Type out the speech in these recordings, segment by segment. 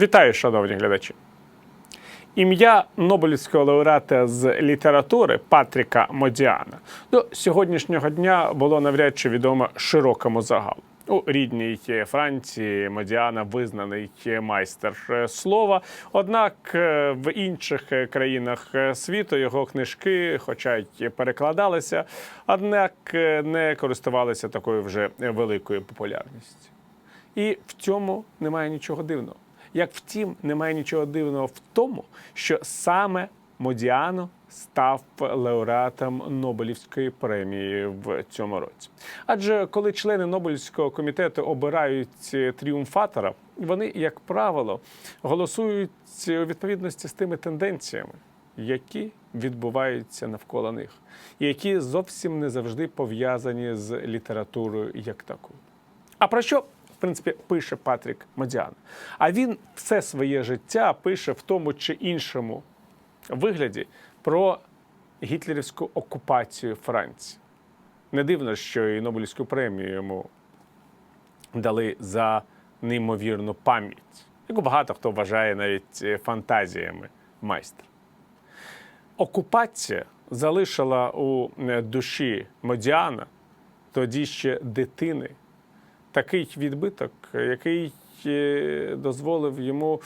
Вітаю, шановні глядачі. Ім'я Нобелівського лауреата з літератури Патріка Модіана до сьогоднішнього дня було навряд чи відомо широкому загалу. У рідній Франції Модіана визнаний майстер слова. Однак е, в інших країнах світу його книжки, хоча й перекладалися, однак е, не користувалися такою вже великою популярністю. І в цьому немає нічого дивного. Як втім, немає нічого дивного в тому, що саме Модіано став лауреатом Нобелівської премії в цьому році. Адже коли члени Нобелівського комітету обирають тріумфатора, вони, як правило, голосують у відповідності з тими тенденціями, які відбуваються навколо них, і які зовсім не завжди пов'язані з літературою як такою. А про що, принципі, пише Патрік Модіан? А він все своє життя пише в тому чи іншому вигляді про гітлерівську окупацію Франції. Не дивно, що і Нобелівську премію йому дали за неймовірну пам'ять, яку багато хто вважає навіть е, фантазіями майстра. Окупація залишила у е, душі Модіана, тоді ще дитини, такий відбиток, який е, дозволив йому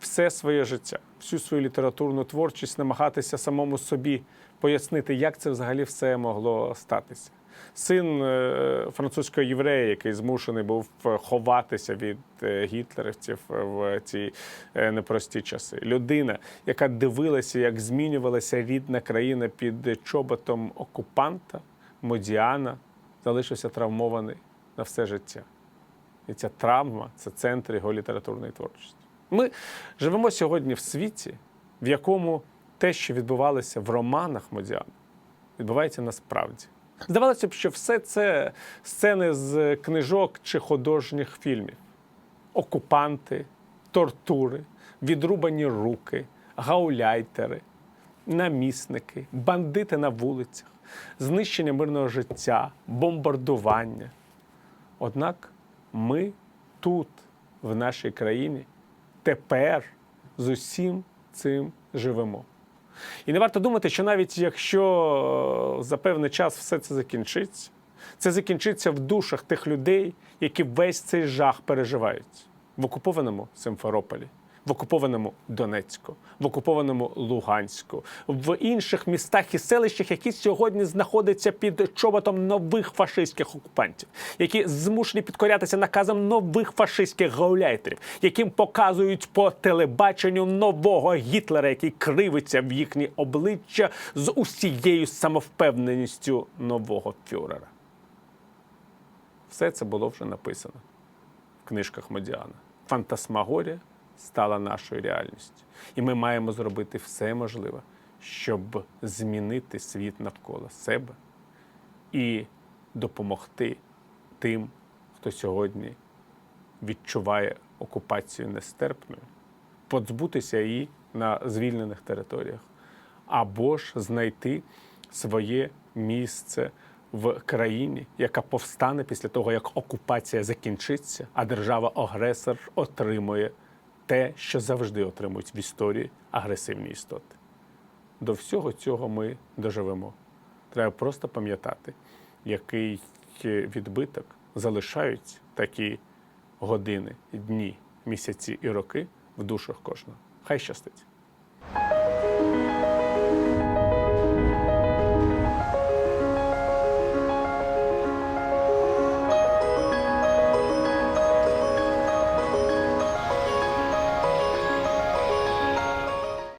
все своє життя, всю свою літературну творчість намагатися самому собі пояснити, як це взагалі все могло статися. Син е, французького єврея, який змушений був ховатися від е, гітлерівців в ці е, непрості часи. Людина, яка дивилася, як змінювалася рідна країна під чоботом окупанта, Модіана, залишився травмований на все життя. І ця травма це центр його літературної творчості. Ми живемо сьогодні в світі, в якому те, що відбувалося в романах Модіана, відбувається насправді. Здавалося б, що все це сцени з книжок чи художніх фільмів: окупанти, тортури, відрубані руки, гауляйтери, намісники, бандити на вулицях, знищення мирного життя, бомбардування. Однак ми тут, в нашій країні, тепер з усім цим живемо. І не варто думати, що навіть якщо е, за певний час все це закінчиться, це закінчиться в душах тих людей, які весь цей жах переживають в окупованому Симферополі, в окупованому Донецьку, в окупованому Луганську, в інших містах і селищах, які сьогодні знаходяться під чоботом нових фашистських окупантів, які змушені підкорятися наказам нових фашистських гауляйтерів, яким показують по телебаченню нового Гітлера, який кривиться в їхні обличчя з усією самовпевненістю нового фюрера. Все це було вже написано в книжках Модіана. Фантасмагорія стала нашою реальністю. І ми маємо зробити все можливе, щоб змінити світ навколо себе і допомогти тим, хто сьогодні відчуває окупацію нестерпною, позбутися її на звільнених територіях, або ж знайти своє місце в країні, яка повстане після того, як окупація закінчиться, а держава-агресор отримує те, що завжди отримують в історії агресивні істоти. До всього цього ми доживемо. Треба просто пам'ятати, який відбиток залишають такі години, дні, місяці і роки в душах кожного. Хай щастить!